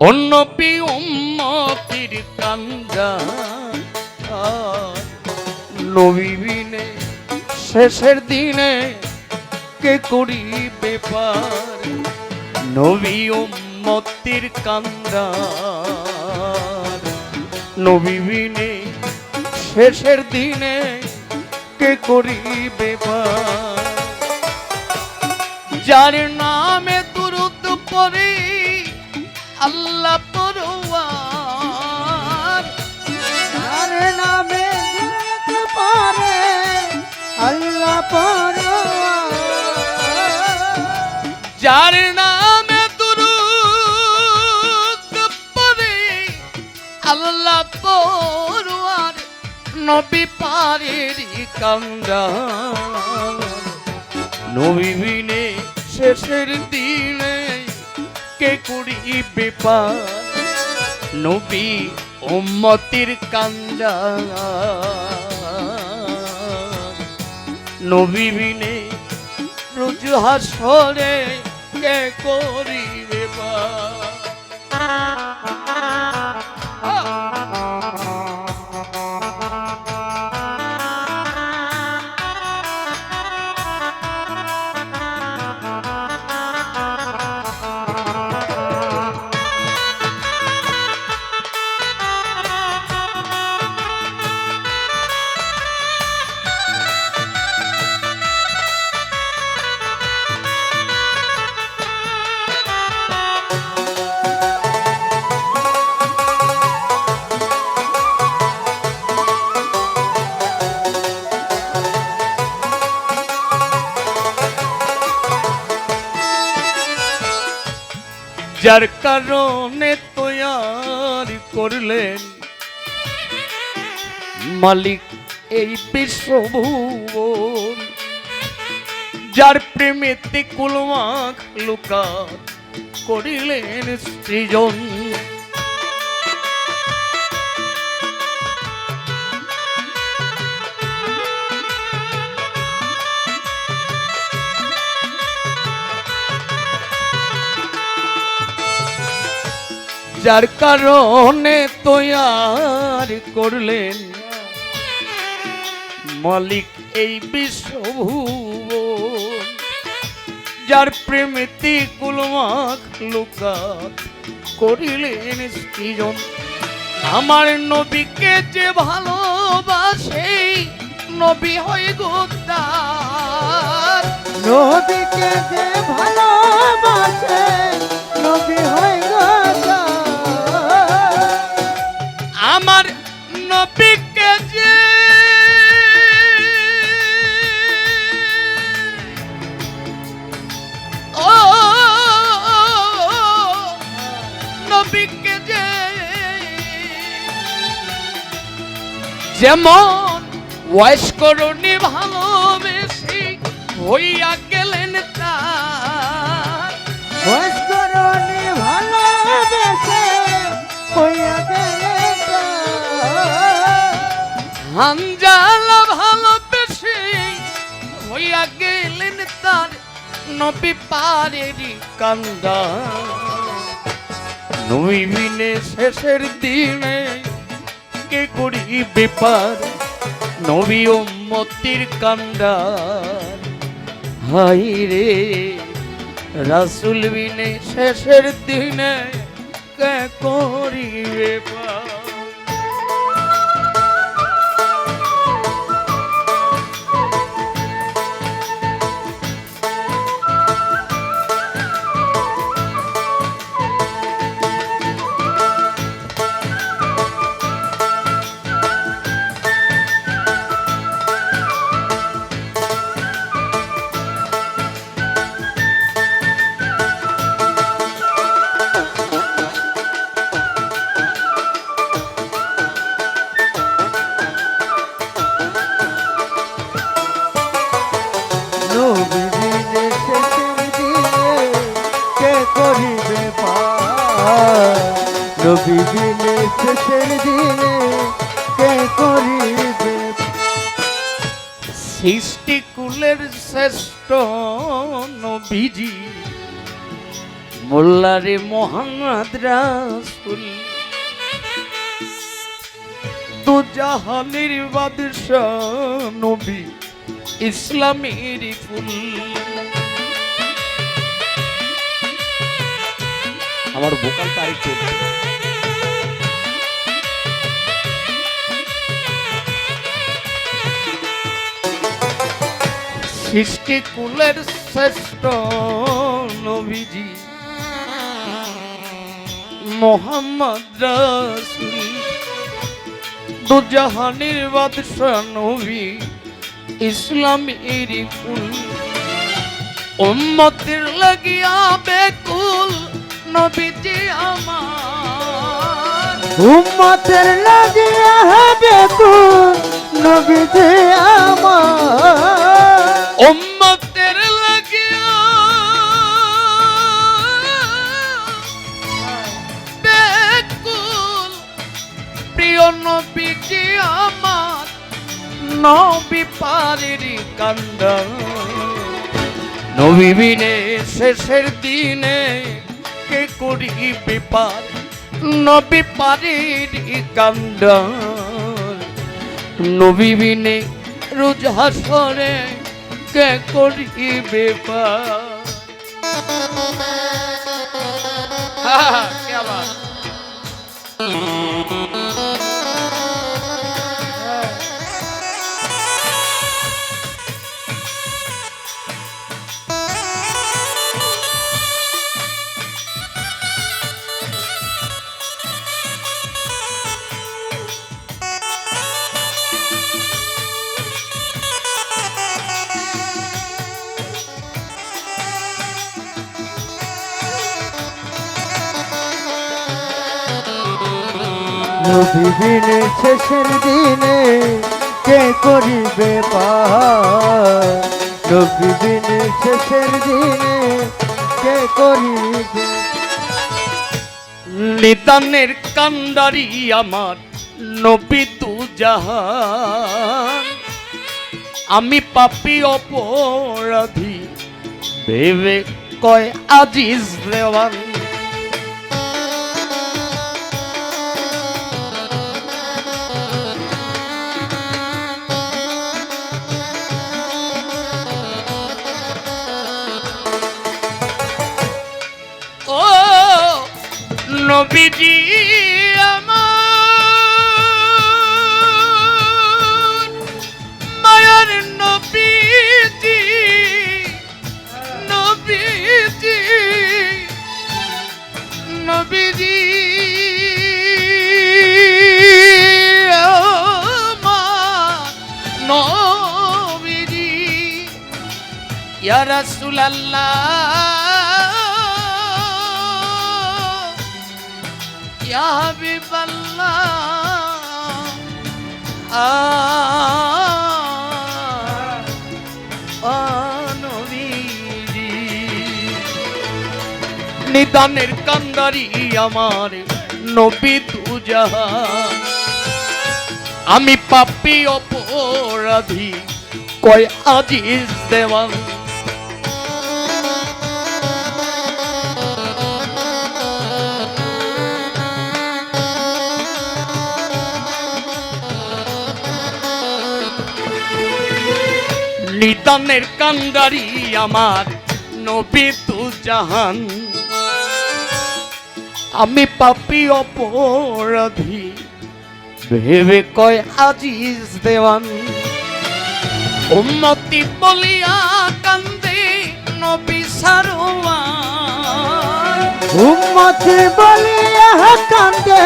অন্নপি উম্মতির কান্দা নবীবিনে শেষের দিনে কে করিবে পার? নবী উম্মতির কান্দা নবীবিনে শেষের দিনে কে করিবে পার? যার নামে আল্লাহ পরওয়ার যার নামে দিতে পারে আল্লাহ পরোয়ার। যার নামে দুরুদ পড়ি আল্লাহ নবী পারের কান্দা নবী বিনে শেষের দিনে কে করিবে পার নবী উম্মতির কান্দা। নবী বিনে রোজ হাসরে কে করিবে পার যার কারণে তৈয়ার করলেন। মালিক এই বিশ্বভুবন যার প্রেমেতে কুলমাখ লুকা করিলেন সৃজন। যার কারণে তৈয়ার করলেন মালিক এই বিশ্বভুবন, যার প্রেমেতে কুলমাখ লুকাত করিলেন সৃজন আমার নবীকে যে ভালোবাসে, নবী হয়ে গোদ্দার। নবীকে যে ভালোবাসে, নবী হয়ে গেছে আমার নবীকে যে ও নবীকে যে যেমন বয়স্করণী ভালোবেসে হইয়া গেলেন তার বস্করণে ভালোবেসে হইয়া হাঞ্জাল ভালোবেসে হইয়া গেলেন তার নবী পারেরই কান্দা। নবী বিনে শেষের দিনে কে করি বেপার নবী ও মতির কান্দা। হাই রে, রাসুল বিনে শেষের দিনে কে করি বেপার নবী বিনে শেষের দিনে কে করিবে? সৃষ্টি কুলের শ্রেষ্ঠ নবীজি মোল্লারে মোহাম্মদ রাসুল। তো জাহানের বাদশাহ নবী ইসলামের ফুল। আমার ভোকালটা আরেকটু সৃষ্টি কুলের শ্রেষ্ঠ নবীজি। মোহাম্মদ দুজাহানের বাদশাহ নবী ইসলামের কুল উম্মতের লাগিয়া বেকুল নবীজি আমার। উম্মতের লাগিয়া হবে কোন নবীজি নবী পারের কান্দ নবী শেষের দিনে কে করি বিপার নবী পারের কান্দ নবী বিনে রোজ কে করি বিপার হ্যাঁ হ্যাঁ নবী বিনে শেষের দিনে কে করিবে শেষের দিনে কে করিবে? নিতানের কান্দারি আমার নবী তু জাহান। আমি পাপি অপরাধী। ভেবে কয় আজিজ দেওয়ান নবীজি আমার। মায়ার নবীজি নবীজি নবীজি নবীজি ইয়া রাসূলুল্লাহ। নিদানের কান্দারি আমার নবী দুজাহান আমি পাপি অপরাধী কয় আজিজ দেওয়ান নিদানের কান্দারি আমার নবী তু জাহান। আমি পাপি অপরাধী ভেবে কয় আজিজ দেওয়ান। উন্নতি বলিয়া কান্দে নবী সারোয়ান উম্মতি বলিয়া কান্দে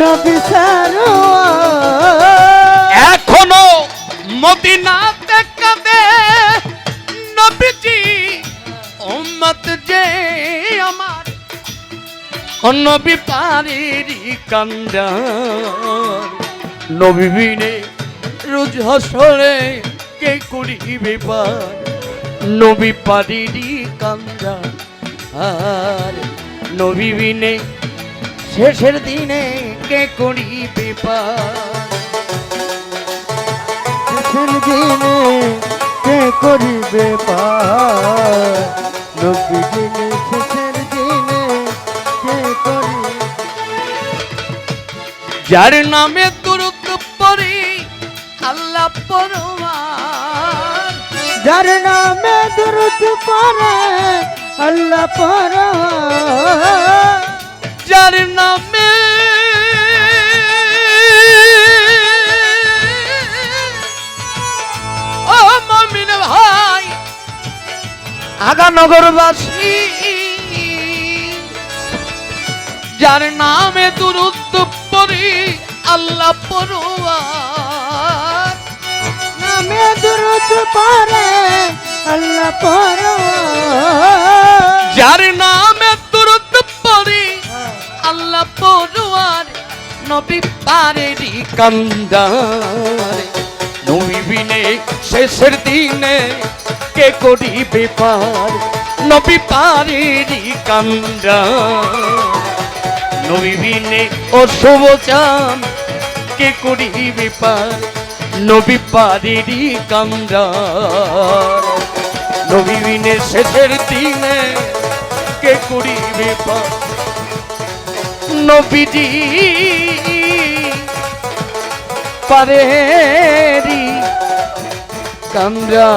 নবী সারোয়া এখনও মদিনাতে কাঁদে নবীজি, উম্মত যে আমার। নবী পারেরই কান্দার। নবী বিনে রোজ হসরে কে করিবে পার? নবী পারেরই কান্দার। আর নবী বিনে শেষের দিনে কে করিবে পার? কঠিন দিনে কে করিবে দিনে কে যার নামে দুরুদ পরি আল্লাহ পরওয়ার। যার নামে দুরুদ পরে আল্লাহ পরওয়ার। যার নামে আগানগরবাসী যার নামে দুরুদ পড়ি আল্লাহ পড়ুয়ার নামে দুরুদ পরে আল্লাহ পর যার নামে দুরুদ পড়ি আল্লাহ পড়ুয়ার নবী পারেরই কান্দার নবী বিনে শেষের দিনে কে করিবে পার? নবী পারেরই কান্দার নবী বিনে অশুভ চান, কে করিবে পার? নবী পারেরই কান্দার নবী বিনে শেষের দিনে কে করিবে পার? নবীজি পারেরি কামরা